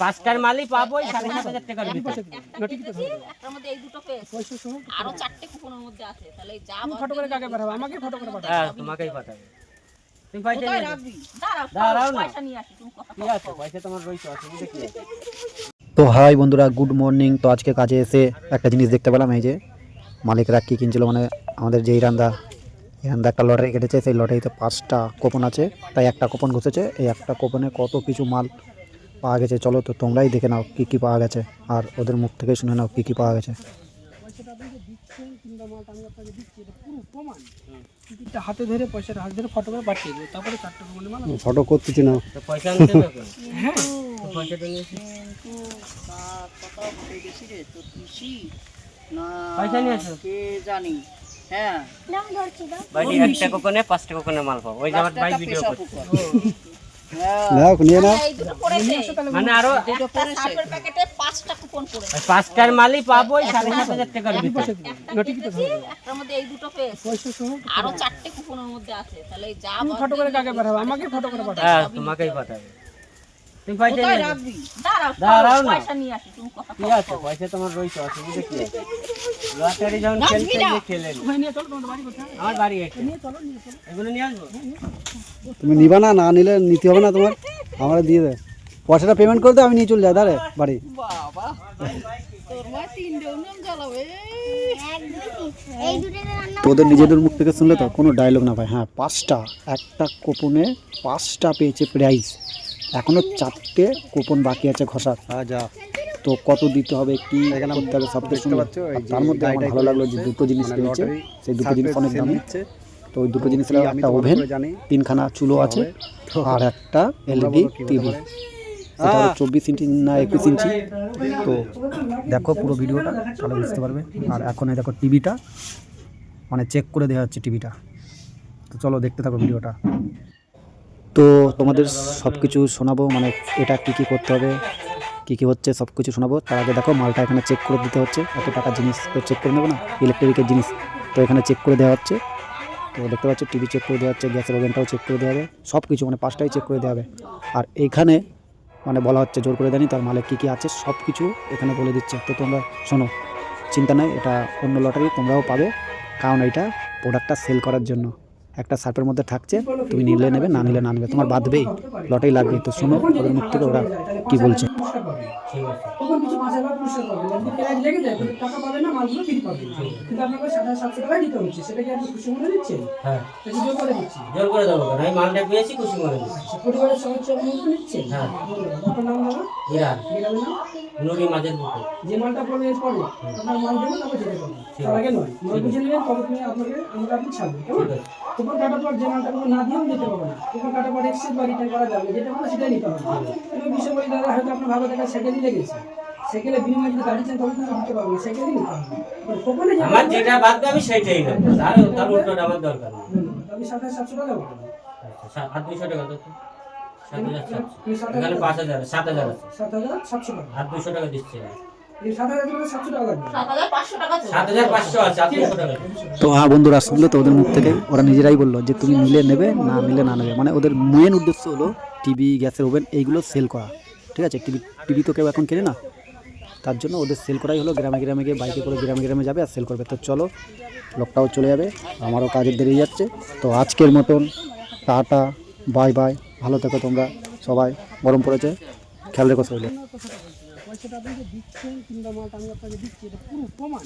পাঁচটার মালই পাবো সাড়ে সাত হাজার টাকার ভিতরে। এই দুটো আরও চারটে কুপনের মধ্যে আছে তাহলে যা ফটো করে কাকে পাঠাবো? আমাকে ফটো করে পাঠাবো। হ্যাঁ তোমাকেই পাঠাবে। তুমি পয়সা নিয়ে দাঁড়াও দাঁড়াও না। পয়সা নিয়ে আসি তুমি কথা আছে পয়সা তোমার রয়েছে অসুবিধা কি? আছে তো হাই বন্ধুরা গুড মর্নিং। তো আজকে কাজে এসে একটা জিনিস দেখতে পেলাম এই যে মালিকরা কী কিনছিল মানে আমাদের যে ইরান্দা ইরান্দা একটা লটারি কেটেছে সেই লটারিতে পাঁচটা কোপন আছে। তাই একটা কোপন ঘুষেছে এই একটা কোপনে কত কিছু মাল পাওয়া গেছে চলো তো তোমরাই দেখে নাও কী কী পাওয়া গেছে আর ওদের মুখ থেকে শুনে নাও কী কী পাওয়া গেছে হাতে ধরে পয়সাটা হাতে ধরে ফটো করে পাঠিয়ে দেবো তারপরে মাল ফটো করতেছি না পয়সা আনতে হবে এখন। হ্যাঁ পয়সাটা নিয়ে এসো। কিন্তু বাপ, কত ঘুরে গেছি রে তোর পিসি না পয়সা নিয়ে আসো। কে জানি হ্যাঁ বাড়ি একটা কোকনে পাঁচটা কোকনে মাল পাবো ওই যে আমার ভাই ভিডিও করছে হ্যাঁ। নাও নিয়ে নাও। এই দুটো পড়েছে মানে আরও পাঁচটার মালই পাবো সাড়ে সাত হাজার টাকার ভিতরে। এই দুটো আরও চারটে কুপনের মধ্যে আছে। তাহলে যা ফটো করে কাকে পাঠাবো? আমাকে ফটো করে পাঠাবো। হ্যাঁ তোমাকেই পাঠাবে। তুমি পয়সা নিয়ে রাখবি? দাঁড়াও দাঁড়াও না। পয়সা নিয়ে আসি তুমি কথা কি আছে? পয়সা তোমার রয়েছে অসুবিধা কি আছে? লটারি যখন খেলতে যে খেলেন নিয়ে চলো তোমাদের বাড়ি কোথায়? আমার বাড়ি এটা নিয়ে চলো নিয়ে চলো। এগুলো নিয়ে আসব? তুমি নিবা না না নিলে নিতে হবে না তোমার। আমার দিয়ে দে। পয়সাটা পেমেন্ট করে দে আমি নিয়ে চলে যাই দাঁড়ে বাড়ি। বাবা। তোদের নিজেদের মুখ থেকে শুনলে তো কোনো ডায়লগ না ভাই। হ্যাঁ পাঁচটা একটা কোপনে পাঁচটা পেয়েছে প্রাইজ এখনও চারটে কোপন বাকি আছে ঘষার। যা তো কত দিতে হবে কি করতে হবে সব কিছু তার মধ্যে আমার ভালো লাগল যে দুটো জিনিস পেয়েছে সেই দুটো জিনিস অনেক দামি। তো ওই দুটো জিনিস একটা ওভেন তিনখানা চুলো আছে আর একটা এলইডি টিভি। চব্বিশ ইঞ্চি না একুশ ইঞ্চি। তো দেখো পুরো ভিডিওটা তাহলে বুঝতে পারবে। আর এখন এই দেখো টিভিটা মানে চেক করে দেওয়া হচ্ছে টিভিটা। তো চলো দেখতে থাকো ভিডিওটা। তো তোমাদের সব কিছু শোনাবো মানে এটা কী কী করতে হবে, কী কী হচ্ছে সব কিছু শোনাবো। তার আগে দেখো, মালটা এখানে চেক করে দিতে হচ্ছে। এত টাকার জিনিস তো চেক করে নেব না ইলেকট্রিকের জিনিস। তো এখানে চেক করে দেওয়া হচ্ছে। তো দেখতে পাচ্ছ টিভি চেক করে দেওয়া হচ্ছে গ্যাসের ওভেনটাও চেক করে দেওয়া হবে। সব কিছু মানে পাঁচটাই চেক করে দেওয়া হবে। আর এখানে মানে বলা হচ্ছে, জোর করে দেয়নি, তার মালে কী কী আছে সব কিছু এখানে বলে দিচ্ছে। তো তোমরা শোনো, চিন্তা নাই, এটা অন্য লটারি তোমরাও পাবে। কারণ এটা প্রোডাক্টটা সেল করার জন্য। একটা সার্পের মধ্যে থাকছে, তুমি নিলে নেবে, না নিলে না নেবে তোমার বাঁধবেই লটেই লাগবে তো শোনো, ওদের মুখ থেকে ওরা কী বলছে? পুরস্কার পাবে তখন কিছু পাঁচ হাজার পুরস্কার পাবে যদি প্রাইজ লেগে যায় কিন্তু টাকা পাবে না মালগুলো ফ্রি পাবে। কিন্তু আপনাকে সাত হাজার সাতশো টাকা দিতে হচ্ছে সেটা কি আপনি খুশি মনে দিচ্ছেন? হ্যাঁ। জোর করে দিচ্ছি জোর করে দেবো আমি মালটা পেয়েছি খুশি মনে নিচ্ছি আচ্ছা, পরিবারের সদস্য আপনি নিচ্ছেন হ্যাঁ। আপনার নাম দাদা বিরাট বিড়ালের নাম? নুরি মাঝের বুকে যে মালটা পড়বে এরপরে আপনার মাল দেবেন তারপর যেতে পারবেন। তার আগে নয়। মাল বুঝে নেবেন কবে তুমি আপনাকে আমরা আপনি ছাড়বেন কেমন? আছে। কাটার পর যে মালটা কোনো না দিয়েও দিতে পারবে না। কুপন কাটার পর এক্সচেঞ্জ বা রিটার্ন করা যাবে যেটা বলে সেটাই নিতে হবে। এবার বিষয় দাদা হয়তো আপনার ভালো টাকা সেকেন্ডই লেগেছে সেকেন্ডে বিনিময়ে যদি গাড়ি চান তবে দিতে পারবেন সেকেন্ডই নিতে হবে এবার আমার যেটা বাদ আমি সেইটাই নেব। তার তার উল্টোটা আমার দরকার নেই। সাত হাজার সাতশো টাকা বলবেন আচ্ছা, দুইশো টাকা তো। পাঁচ হাজার সাত হাজার আছে। সাত হাজার সাতশো টাকা। আর আর দুশো টাকা দিচ্ছে। তো। হ্যাঁ বন্ধুরা শুনলে তো ওদের মুখ থেকে। ওরা নিজেরাই বলল যে তুমি নিলে নেবে না নিলে না নেবে। মানে ওদের মেন উদ্দেশ্য হলো টিভি গ্যাসের ওভেন এইগুলো সেল করা। ঠিক আছে, টিভি টিভি তো কেউ এখন কেনে না। তার জন্য ওদের সেল করাই হলো, গ্রামে গ্রামে গিয়ে বাইকে করে গ্রামে গ্রামে যাবে আর সেল করবে। তো চলো লোকটাও চলে যাবে, আমারও কাজের দেরি যাচ্ছে। তো আজকের মতন, টাটা বাই বাই ভালো থেকো তোমরা সবাই, গরম পড়েছে, খেয়াল রেখো প্রমাণ।